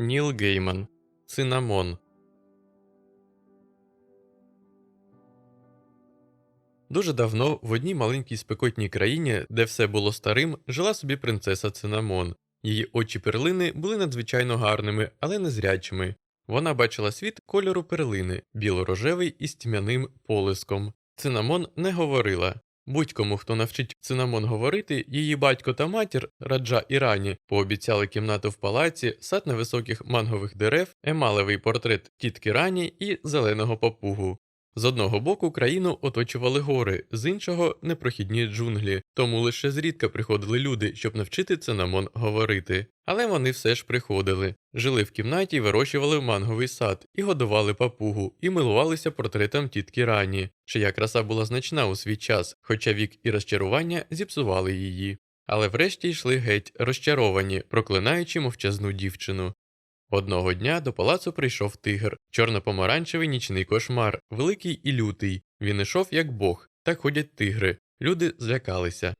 Ніл Гейман. Цинамон. Дуже давно в одній маленькій спекотній країні, де все було старим, жила собі принцеса Цинамон. Її очі перлини були надзвичайно гарними, але незрячими. Вона бачила світ кольору перлини, біло-рожевий із тьмяним полиском. Цинамон не говорила. Будь-кому, хто навчить Цинамон говорити, її батько та матір, Раджа Ірані пообіцяли кімнату в палаці, сад невисоких мангових дерев, емалевий портрет тітки Рані і зеленого папугу. З одного боку країну оточували гори, з іншого непрохідні джунглі, тому лише зрідка приходили люди, щоб навчити Цинамон говорити. Але вони все ж приходили, жили в кімнаті, вирощували манговий сад, і годували папугу, і милувалися портретом тітки Рані, чия краса була значна у свій час, хоча вік і розчарування зіпсували її. Але врешті йшли геть, розчаровані, проклинаючи мовчазну дівчину. Одного дня до палацу прийшов тигр, чорно-помаранчевий нічний кошмар, великий і лютий. Він ішов як бог, так ходять тигри. Люди злякалися.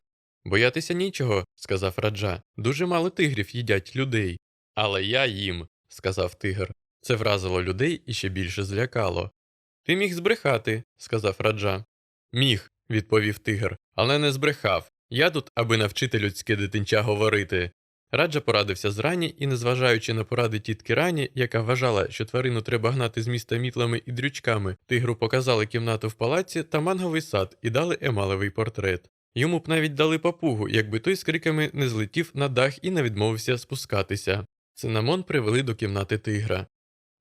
Боятися нічого, сказав раджа. Дуже мало тигрів їдять людей. Але я їм, сказав тигр. Це вразило людей і ще більше злякало. Ти міг збрехати, сказав раджа. Міг, відповів тигр, але не збрехав. Я тут, аби навчити людське дитинча говорити. Раджа порадився з Рані і, незважаючи на поради тітки Рані, яка вважала, що тварину треба гнати з міста мітлами і дрючками, тигру показали кімнату в палаці та манговий сад і дали емалевий портрет. Йому б навіть дали папугу, якби той з криками не злетів на дах і не відмовився спускатися. Цинамон привели до кімнати тигра.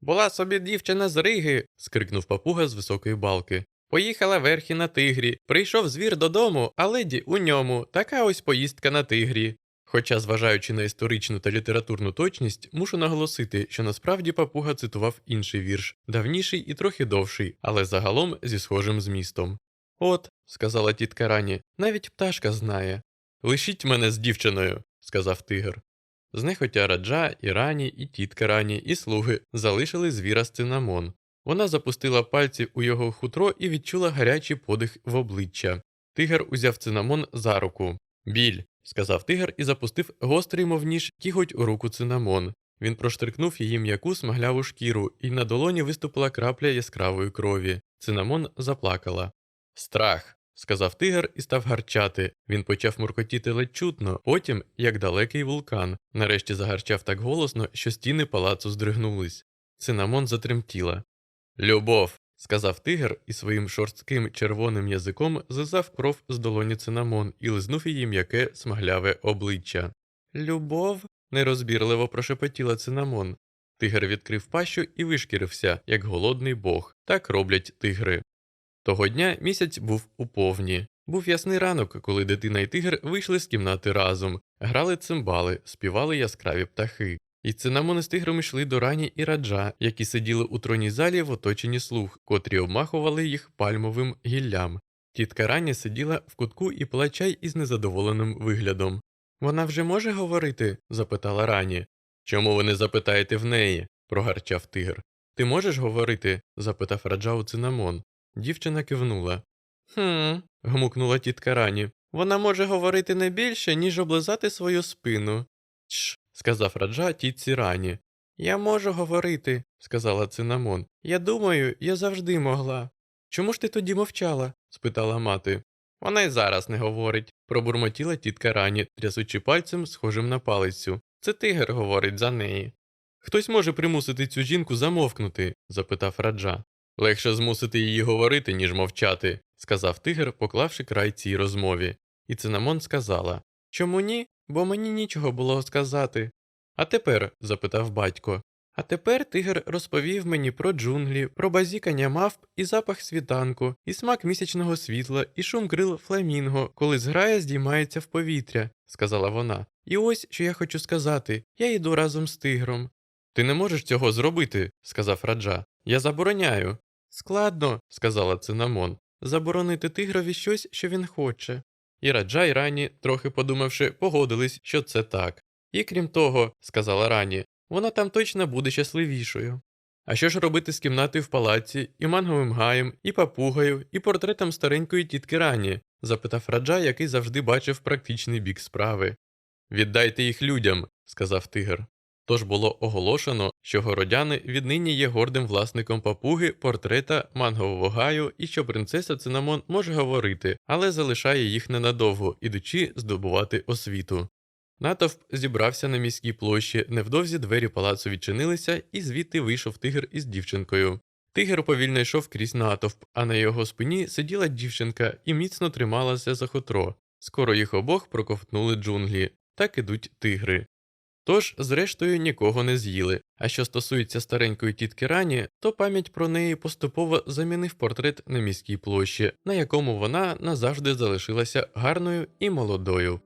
Була собі дівчина з Риги. скрикнув папуга з високої балки. Поїхала верхи на тигрі. Прийшов звір додому, а леді у ньому. Така ось поїздка на тигрі. Хоча, зважаючи на історичну та літературну точність, мушу наголосити, що насправді папуга цитував інший вірш, давніший і трохи довший, але загалом зі схожим змістом. От, сказала тітка Рані, навіть пташка знає. Лишіть мене з дівчиною, сказав тигр. Знехотя раджа, і рані, і тітка рані, і слуги залишили звіра з цинамон. Вона запустила пальці у його хутро і відчула гарячий подих в обличчя. Тигр узяв цинамон за руку. Біль, сказав тигр і запустив гострий, мов ніж, кіготь у руку цинамон. Він проштрикнув її м'яку смагляву шкіру, і на долоні виступила крапля яскравої крові. Цинамон заплакала. Страх, сказав тигр і став гарчати. Він почав муркотіти ледь чутно, потім, як далекий вулкан, нарешті загарчав так голосно, що стіни палацу здригнулись. Цинамон затремтіла. Любов, сказав тигр і своїм шорстким червоним язиком злизав кров з долоні цинамон і лизнув її м'яке смагляве обличчя. Любов? нерозбірливо прошепотіла цинамон. Тигр відкрив пащу і вишкірився, як голодний бог. Так роблять тигри. Того дня місяць був у повні. Був ясний ранок, коли дитина і тигр вийшли з кімнати разом, грали цимбали, співали яскраві птахи. І цинамони з тигром йшли до рані і раджа, які сиділи у троній залі в оточенні слуг, котрі обмахували їх пальмовим гіллям. Тітка рані сиділа в кутку і пила чай із незадоволеним виглядом. Вона вже може говорити? запитала рані. Чому ви не запитаєте в неї? прогарчав тигр. Ти можеш говорити? запитав раджа у цинамон. Дівчина кивнула. Хм. гмукнула тітка рані. Вона може говорити не більше, ніж облизати свою спину. Чш, сказав раджа тітці рані. Я можу говорити, сказала цинамон. Я думаю, я завжди могла. Чому ж ти тоді мовчала? спитала мати. Вона й зараз не говорить, пробурмотіла тітка рані, трясучи пальцем, схожим на палицю. Це тигр говорить за неї. Хтось може примусити цю жінку замовкнути? запитав раджа. Легше змусити її говорити, ніж мовчати, сказав тигр, поклавши край цій розмові. І цинамон сказала Чому ні? Бо мені нічого було сказати. А тепер? запитав батько. А тепер тигр розповів мені про джунглі, про базікання мавп і запах світанку, і смак місячного світла, і шум крил фламінго, коли зграя здіймається в повітря, сказала вона. І ось що я хочу сказати я йду разом з тигром. Ти не можеш цього зробити, сказав раджа. Я забороняю. Складно, сказала цинамон, заборонити тигрові щось, що він хоче. І раджа і рані, трохи подумавши, погодились, що це так. І крім того, сказала рані, вона там точно буде щасливішою. А що ж робити з кімнатою в палаці, і манговим гаєм, і папугою, і портретом старенької тітки рані? запитав раджа, який завжди бачив практичний бік справи. Віддайте їх людям, сказав тигр. Тож було оголошено, що городяни віднині є гордим власником папуги, портрета, мангового гаю і що принцеса Цинамон може говорити, але залишає їх ненадовго, ідучи здобувати освіту. Натовп зібрався на міській площі, невдовзі двері палацу відчинилися, і звідти вийшов тигр із дівчинкою. Тигр повільно йшов крізь натовп, а на його спині сиділа дівчинка і міцно трималася за хутро. Скоро їх обох проковтнули джунглі, так ідуть тигри. Тож, зрештою, нікого не з'їли. А що стосується старенької тітки Рані, то пам'ять про неї поступово замінив портрет на міській площі, на якому вона назавжди залишилася гарною і молодою.